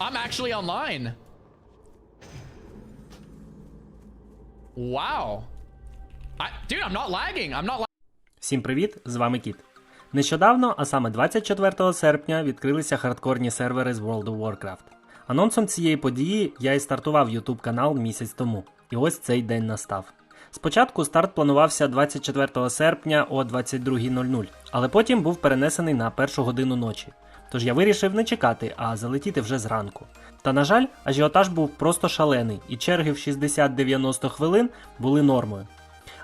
I'm actually online. Wow. I, dude, I'm not lagging. I'm not Всім привіт! З вами Кіт. Нещодавно, а саме 24 серпня, відкрилися хардкорні сервери з World of Warcraft. Анонсом цієї події я і стартував YouTube канал місяць тому. І ось цей день настав. Спочатку старт планувався 24 серпня о 22.00, але потім був перенесений на першу годину ночі. Тож я вирішив не чекати, а залетіти вже зранку. Та на жаль, ажіотаж був просто шалений, і черги в 60-90 хвилин були нормою.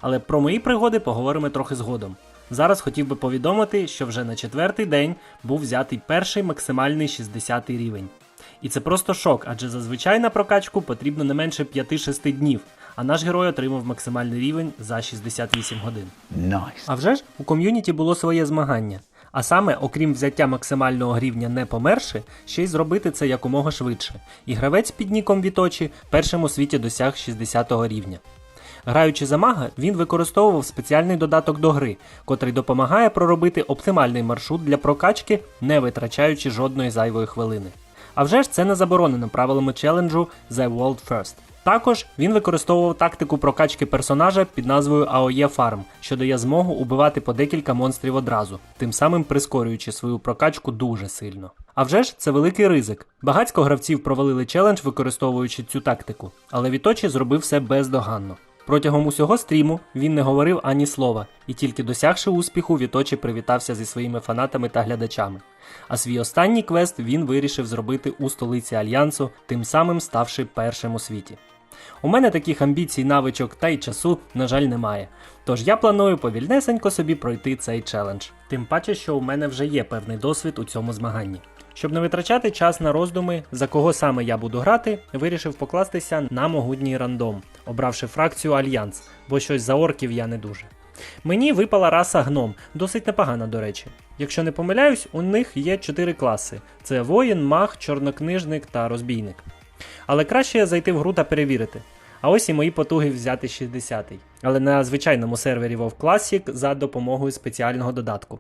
Але про мої пригоди поговоримо трохи згодом. Зараз хотів би повідомити, що вже на четвертий день був взятий перший максимальний 60 рівень. І це просто шок, адже зазвичай на прокачку потрібно не менше 5-6 днів, а наш герой отримав максимальний рівень за 68 годин. Nice. А вже ж у ком'юніті було своє змагання. А саме, окрім взяття максимального рівня не померши, ще й зробити це якомога швидше. І гравець під ніком Віточі першим у світі досяг 60 рівня. Граючи за мага, він використовував спеціальний додаток до гри, котрий допомагає проробити оптимальний маршрут для прокачки, не витрачаючи жодної зайвої хвилини. А вже ж це не заборонено правилами челенджу The World First. Також він використовував тактику прокачки персонажа під назвою AOE Farm, що дає змогу убивати по декілька монстрів одразу, тим самим прискорюючи свою прокачку дуже сильно. А вже ж це великий ризик. Багацько гравців провалили челендж, використовуючи цю тактику, але Віточі зробив все бездоганно. Протягом усього стріму він не говорив ані слова, і тільки досягши успіху, Віточі привітався зі своїми фанатами та глядачами. А свій останній квест він вирішив зробити у столиці Альянсу, тим самим ставши першим у світі. У мене таких амбіцій, навичок та й часу, на жаль, немає. Тож я планую повільнесенько собі пройти цей челендж. Тим паче, що у мене вже є певний досвід у цьому змаганні. Щоб не витрачати час на роздуми, за кого саме я буду грати, вирішив покластися на могутній рандом, обравши фракцію Альянс, бо щось за орків я не дуже. Мені випала раса гном, досить непогана, до речі. Якщо не помиляюсь, у них є 4 класи: це воїн, маг, чорнокнижник та розбійник. Але краще зайти в гру та перевірити. А ось і мої потуги взяти 60-й, але на звичайному сервері WoW Classic за допомогою спеціального додатку.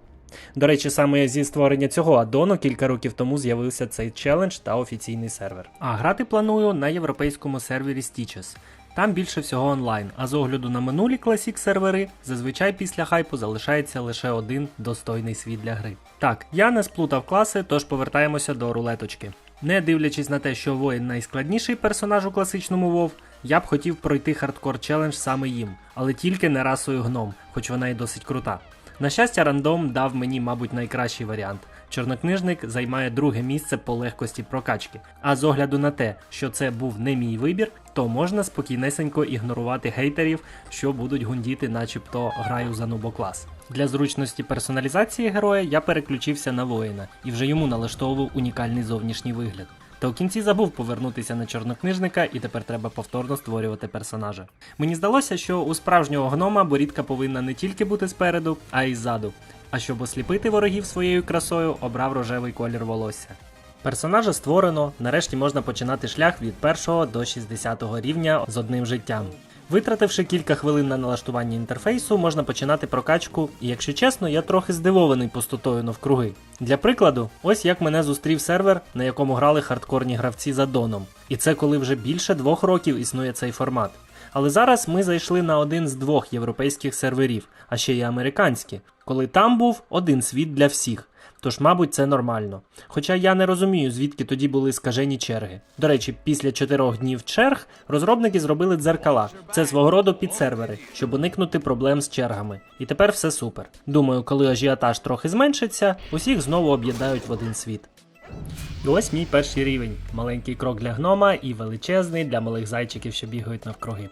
До речі, саме зі створення цього аддону кілька років тому з'явився цей челендж та офіційний сервер. А грати планую на європейському сервері Stitches. Там більше всього онлайн, а з огляду на минулі Classic сервери, зазвичай після хайпу залишається лише один достойний світ для гри. Так, я не сплутав класи, тож повертаємося до рулеточки. Не дивлячись на те, що воїн найскладніший персонаж у класичному WoW, я б хотів пройти хардкор челендж саме їм, але тільки не расою гном, хоч вона і досить крута. На щастя, рандом дав мені, мабуть, найкращий варіант. Чорнокнижник займає друге місце по легкості прокачки. А з огляду на те, що це був не мій вибір, то можна спокійнесенько ігнорувати хейтерів, що будуть гундіти, начебто граю за нубоклас. Для зручності персоналізації героя я переключився на воїна і вже йому налаштовував унікальний зовнішній вигляд. Та у кінці забув повернутися на чорнокнижника, і тепер треба повторно створювати персонажа. Мені здалося, що у справжнього гнома борідка повинна не тільки бути спереду, а й ззаду. А щоб осліпити ворогів своєю красою, обрав рожевий колір волосся. Персонажа створено, нарешті можна починати шлях від 1 до 60 рівня з одним життям. Витративши кілька хвилин на налаштування інтерфейсу, можна починати прокачку, і якщо чесно, я трохи здивований пустотою навкруги. Для прикладу, ось як мене зустрів сервер, на якому грали хардкорні гравці за доном. І це коли вже більше двох років існує цей формат. Але зараз ми зайшли на один з двох європейських серверів, а ще й американські, коли там був один світ для всіх. Тож, мабуть, це нормально. Хоча я не розумію, звідки тоді були скажені черги. До речі, після чотирьох днів черг розробники зробили дзеркала. Це свого роду підсервери, щоб уникнути проблем з чергами. І тепер все супер. Думаю, коли ажіотаж трохи зменшиться, усіх знову об'єднають в один світ. І ось мій перший рівень. Маленький крок для гнома і величезний для малих зайчиків, що бігають навкруги.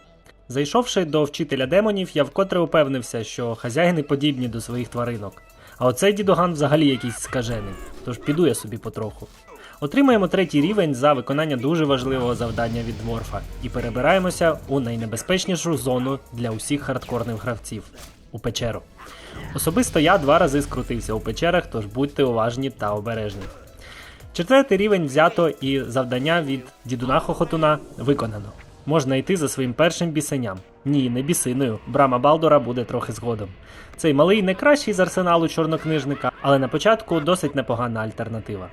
Зайшовши до вчителя демонів, я вкотре упевнився, що хазяїни подібні до своїх тваринок. А оцей дідуган взагалі якийсь скажений, тож піду я собі потроху. Отримаємо третій рівень за виконання дуже важливого завдання від дворфа і перебираємося у найнебезпечнішу зону для усіх хардкорних гравців у печеру. Особисто я два рази скрутився у печерах, тож будьте уважні та обережні. Четвертий рівень взято і завдання від дідуна Хохотуна виконано. Можна йти за своїм першим бісеням. Ні, не бісиною. Брама Балдора буде трохи згодом. Цей малий не кращий з арсеналу чорнокнижника, але на початку досить непогана альтернатива.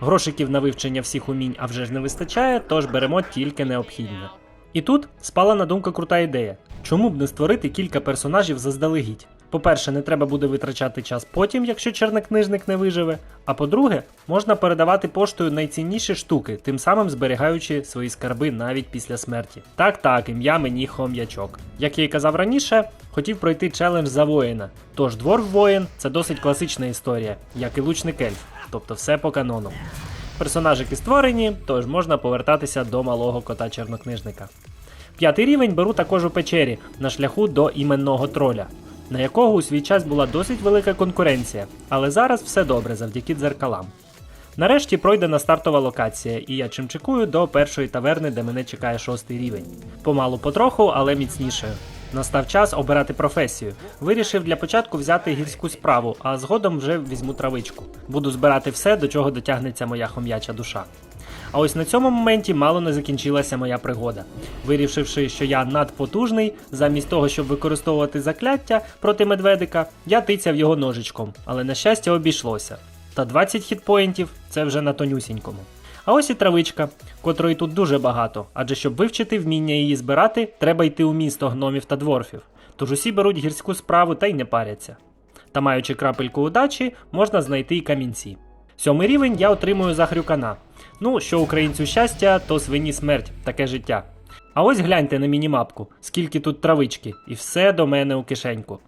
Грошиків на вивчення всіх умінь а вже ж не вистачає, тож беремо тільки необхідне. І тут спала на думку крута ідея. Чому б не створити кілька персонажів заздалегідь? По-перше, не треба буде витрачати час потім, якщо чернокнижник не виживе. А по-друге, можна передавати поштою найцінніші штуки, тим самим зберігаючи свої скарби навіть після смерті. Так, так, ім'я мені хом'ячок. Як я й казав раніше, хотів пройти челендж за воїна. Тож дворф воїн це досить класична історія, як і лучник ельф, тобто все по канону. Персонажики створені, тож можна повертатися до малого кота чорнокнижника. П'ятий рівень беру також у печері на шляху до іменного троля, на якого у свій час була досить велика конкуренція, але зараз все добре завдяки дзеркалам. Нарешті пройдена стартова локація, і я чимчикую до першої таверни, де мене чекає шостий рівень. Помалу потроху, але міцнішою. Настав час обирати професію. Вирішив для початку взяти гірську справу, а згодом вже візьму травичку. Буду збирати все, до чого дотягнеться моя хом'яча душа. А ось на цьому моменті мало не закінчилася моя пригода. Вирішивши, що я надпотужний, замість того, щоб використовувати закляття проти медведика, я тицяв його ножичком, але на щастя обійшлося. Та 20 хітпоінтів це вже на тонюсінькому. А ось і травичка, котрої тут дуже багато, адже щоб вивчити вміння її збирати, треба йти у місто гномів та дворфів. Тож усі беруть гірську справу та й не паряться. Та маючи крапельку удачі, можна знайти і камінці. Сьомий рівень я отримую за хрюкана. Ну, що українцю щастя, то свині смерть, таке життя. А ось гляньте на мінімапку, скільки тут травички, і все до мене у кишеньку.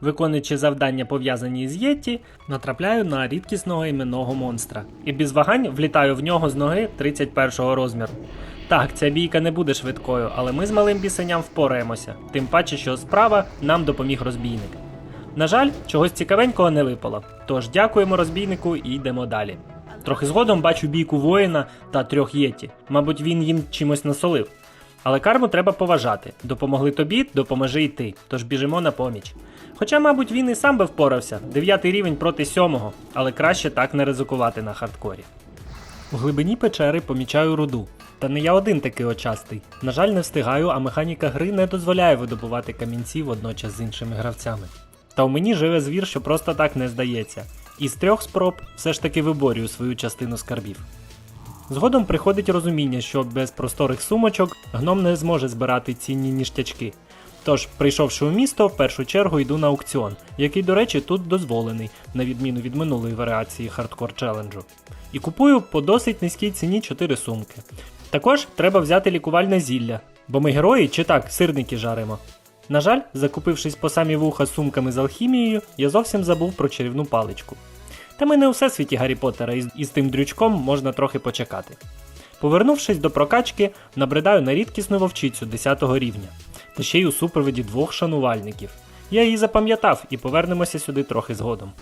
Виконуючи завдання пов'язані з Єтті, натрапляю на рідкісного іменного монстра. І без вагань влітаю в нього з ноги 31 розміру. Так, ця бійка не буде швидкою, але ми з малим бісеням впораємося, тим паче, що справа нам допоміг розбійник. На жаль, чогось цікавенького не випало. Тож дякуємо розбійнику і йдемо далі. Трохи згодом бачу бійку воїна та трьох єті. Мабуть, він їм чимось насолив. Але карму треба поважати. Допомогли тобі, допоможи й ти. Тож біжимо на поміч. Хоча, мабуть, він і сам би впорався, дев'ятий рівень проти сьомого, але краще так не ризикувати на хардкорі. У глибині печери помічаю руду. Та не я один такий очастий. На жаль, не встигаю, а механіка гри не дозволяє видобувати камінці водночас з іншими гравцями. Та у мені живе звір, що просто так не здається. І з трьох спроб все ж таки виборюю свою частину скарбів. Згодом приходить розуміння, що без просторих сумочок гном не зможе збирати цінні ніштячки. Тож, прийшовши у місто, в першу чергу йду на аукціон, який, до речі, тут дозволений, на відміну від минулої варіації хардкор челенджу. І купую по досить низькій ціні 4 сумки. Також треба взяти лікувальне зілля, бо ми герої чи так сирники жаримо. На жаль, закупившись по самі вуха сумками з алхімією, я зовсім забув про чарівну паличку. Та ми не у всесвіті Гаррі Поттера, і з- тим дрючком можна трохи почекати. Повернувшись до прокачки, набридаю на рідкісну вовчицю 10 рівня, та ще й у супроводі двох шанувальників. Я її запам'ятав і повернемося сюди трохи згодом.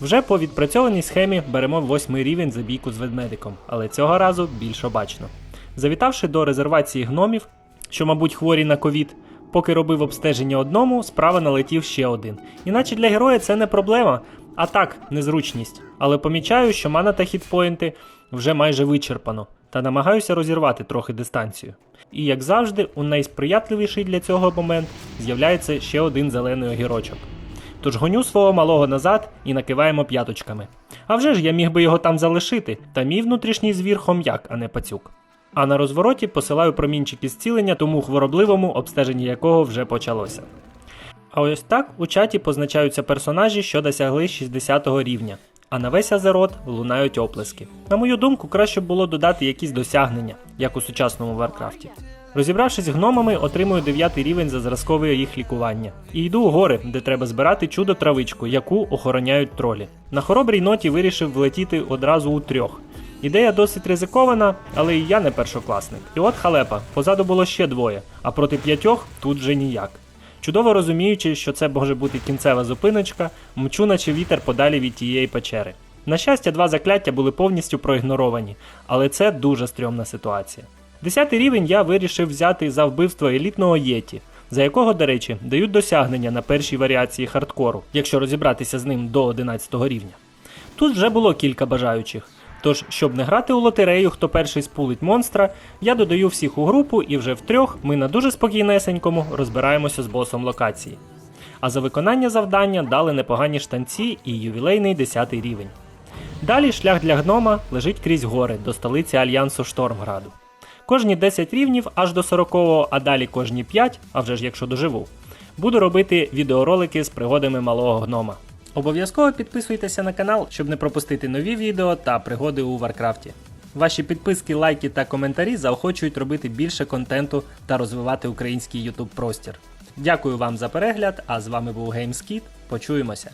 Вже по відпрацьованій схемі беремо восьмий рівень за бійку з ведмедиком, але цього разу більш обачно. Завітавши до резервації гномів, що, мабуть, хворі на ковід, поки робив обстеження одному, справа налетів ще один. Іначе для героя це не проблема, а так, незручність. Але помічаю, що мана та хітпоінти вже майже вичерпано, та намагаюся розірвати трохи дистанцію. І як завжди, у найсприятливіший для цього момент з'являється ще один зелений огірочок. Тож гоню свого малого назад і накиваємо п'яточками. А вже ж я міг би його там залишити, та мій внутрішній звір хом'як, а не пацюк. А на розвороті посилаю промінчики зцілення тому хворобливому, обстеження якого вже почалося. А ось так у чаті позначаються персонажі, що досягли 60 го рівня, а на весь азерот лунають оплески. На мою думку, краще було додати якісь досягнення, як у сучасному Варкрафті. Розібравшись з гномами, отримую 9 рівень за зразкове їх лікування. І йду у гори, де треба збирати чудо травичку, яку охороняють тролі. На хоробрій ноті вирішив влетіти одразу у трьох. Ідея досить ризикована, але і я не першокласник. І от халепа, позаду було ще двоє, а проти п'ятьох тут же ніяк. Чудово розуміючи, що це може бути кінцева зупиночка, мчу наче вітер подалі від тієї печери. На щастя, два закляття були повністю проігноровані, але це дуже стрьомна ситуація. Десятий рівень я вирішив взяти за вбивство елітного єті, за якого, до речі, дають досягнення на першій варіації хардкору, якщо розібратися з ним до 11 рівня. Тут вже було кілька бажаючих. Тож, щоб не грати у лотерею, хто перший спулить монстра, я додаю всіх у групу і вже втрьох ми на дуже спокійнесенькому розбираємося з босом локації. А за виконання завдання дали непогані штанці і ювілейний 10 рівень. Далі шлях для гнома лежить крізь гори до столиці Альянсу Штормграду. Кожні 10 рівнів аж до 40-го, а далі кожні 5, а вже ж якщо доживу, буду робити відеоролики з пригодами малого гнома. Обов'язково підписуйтеся на канал, щоб не пропустити нові відео та пригоди у Варкрафті. Ваші підписки, лайки та коментарі заохочують робити більше контенту та розвивати український YouTube простір. Дякую вам за перегляд, а з вами був GameSkid. Почуємося.